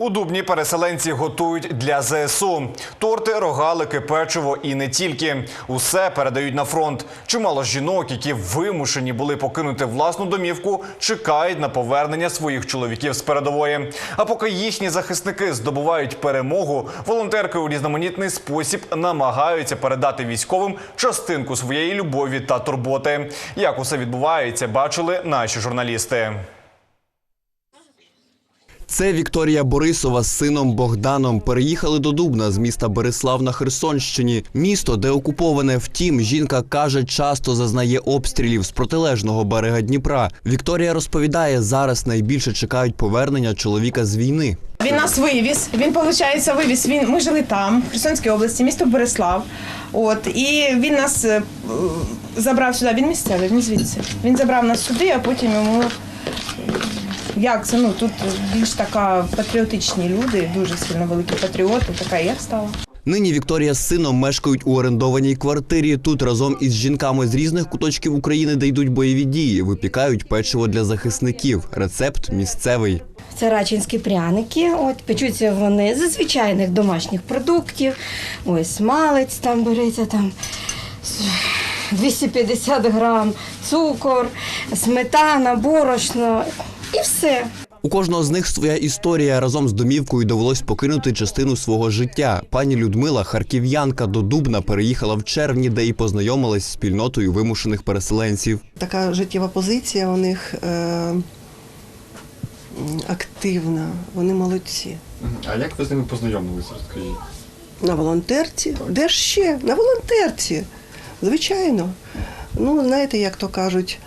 У Дубні переселенці готують для ЗСУ. Торти, рогалики, печиво і не тільки. Усе передають на фронт. Чимало жінок, які вимушені були покинути власну домівку, чекають на повернення своїх чоловіків з передової. А поки їхні захисники здобувають перемогу, волонтерки у різноманітний спосіб намагаються передати військовим частинку своєї любові та турботи. Як усе відбувається, бачили наші журналісти. Це Вікторія Борисова з сином Богданом переїхали до Дубна з міста Береслав на Херсонщині. Місто, де окуповане. Втім, жінка каже, часто зазнає обстрілів з протилежного берега Дніпра. Вікторія розповідає, зараз найбільше чекають повернення чоловіка з війни. Він нас вивіз. Він, виходить, вивіз. Він, ми жили там, в Херсонській області, місто Борислав. От, і він нас е, забрав сюди. Він місцевий, він звідси. Він забрав нас сюди, а потім йому. Як це? Ну тут більш така патріотичні люди, дуже сильно великі патріоти, така я стала. Нині Вікторія з сином мешкають у орендованій квартирі. Тут разом із жінками з різних куточків України, де йдуть бойові дії, випікають печиво для захисників. Рецепт місцевий. Це рачинські пряники. От печуться вони з звичайних домашніх продуктів. Ось малець там береться там. 250 грам, цукор, сметана, борошно і все. У кожного з них своя історія. Разом з домівкою довелось покинути частину свого життя. Пані Людмила, харків'янка до Дубна, переїхала в червні, де і познайомилась з спільнотою вимушених переселенців. така життєва позиція у них е, активна, вони молодці. А як ви з ними познайомилися, розкажіть? На волонтерці. Де ж ще? На волонтерці. Звичайно. Ну, знаєте, як то кажуть,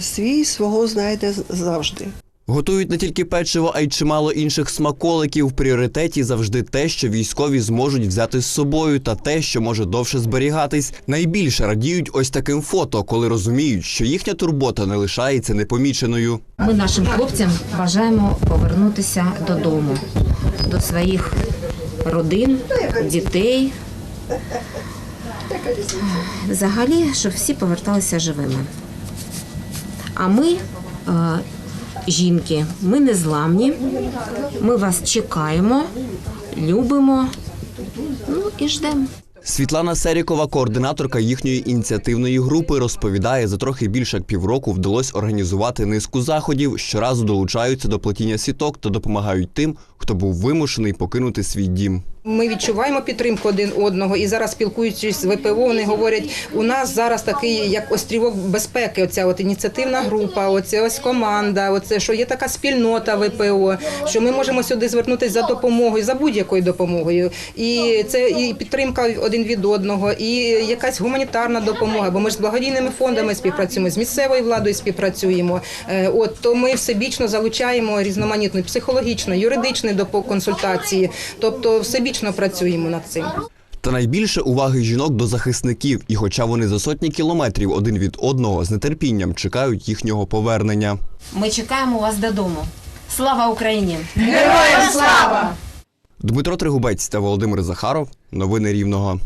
свій свого знайде завжди. Готують не тільки печиво, а й чимало інших смаколиків. В пріоритеті завжди те, що військові зможуть взяти з собою, та те, що може довше зберігатись. Найбільше радіють ось таким фото, коли розуміють, що їхня турбота не лишається непоміченою. Ми нашим хлопцям бажаємо повернутися додому, до своїх родин, дітей. Взагалі, щоб всі поверталися живими. А ми, е, жінки, ми не зламні, ми вас чекаємо, любимо, ну і ждемо. Світлана Серікова, координаторка їхньої ініціативної групи, розповідає, за трохи більше як півроку вдалося організувати низку заходів. Щоразу долучаються до плетіння сіток та допомагають тим, хто був вимушений покинути свій дім. Ми відчуваємо підтримку один одного і зараз спілкуючись з ВПО, вони говорять, у нас зараз такий як острівок безпеки. Оця от ініціативна група, оця ось команда, оце що є така спільнота ВПО, що ми можемо сюди звернутися за допомогою, за будь-якою допомогою. І це і підтримка один від одного, і якась гуманітарна допомога. Бо ми ж з благодійними фондами співпрацюємо, з місцевою владою співпрацюємо. Е, От то ми всебічно залучаємо різноманітну психологічну, юридичну консультації, тобто всебічно працюємо над цим. Та найбільше уваги жінок до захисників, і хоча вони за сотні кілометрів один від одного з нетерпінням чекають їхнього повернення. Ми чекаємо вас додому. Слава Україні! Героям слава! Дмитро Тригубець та Володимир Захаров. Новини Рівного.